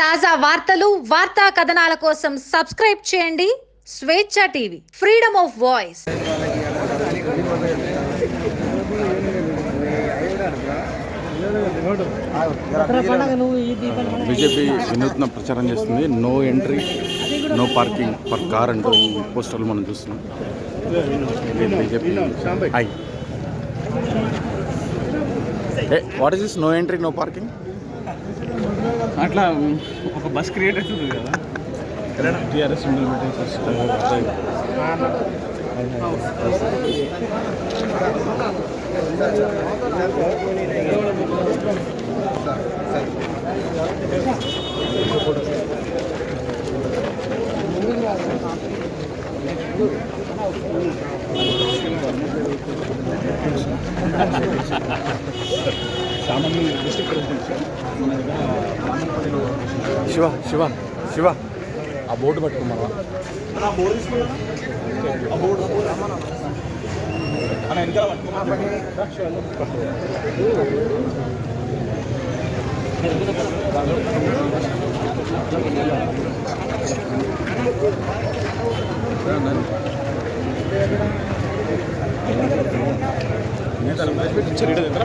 తాజా వార్తలు వార్తా కథనాల కోసం సబ్స్క్రైబ్ చేయండి. Swecha TV freedom of voice. BJP వినూత్న ప్రచారం చేస్తుంది. No entry no parking per car అంటూ పోస్టర్లు మనం చూస్తున్నాం. BJP what is this no entry no parking? అట్లా ఒక బస్ క్రియేట్ అవుతుంది కదా. టీఆర్ఎస్ సామాన్య డిస్ట్రిక్ట్ ప్రెసిడెంట్ ಶಿವ ಶಿವ ಶಿವ ಆ ಬೋರ್ಡ್ ಪಟ್ಕೊಂಬ ചെറിയ ബെറ്റർ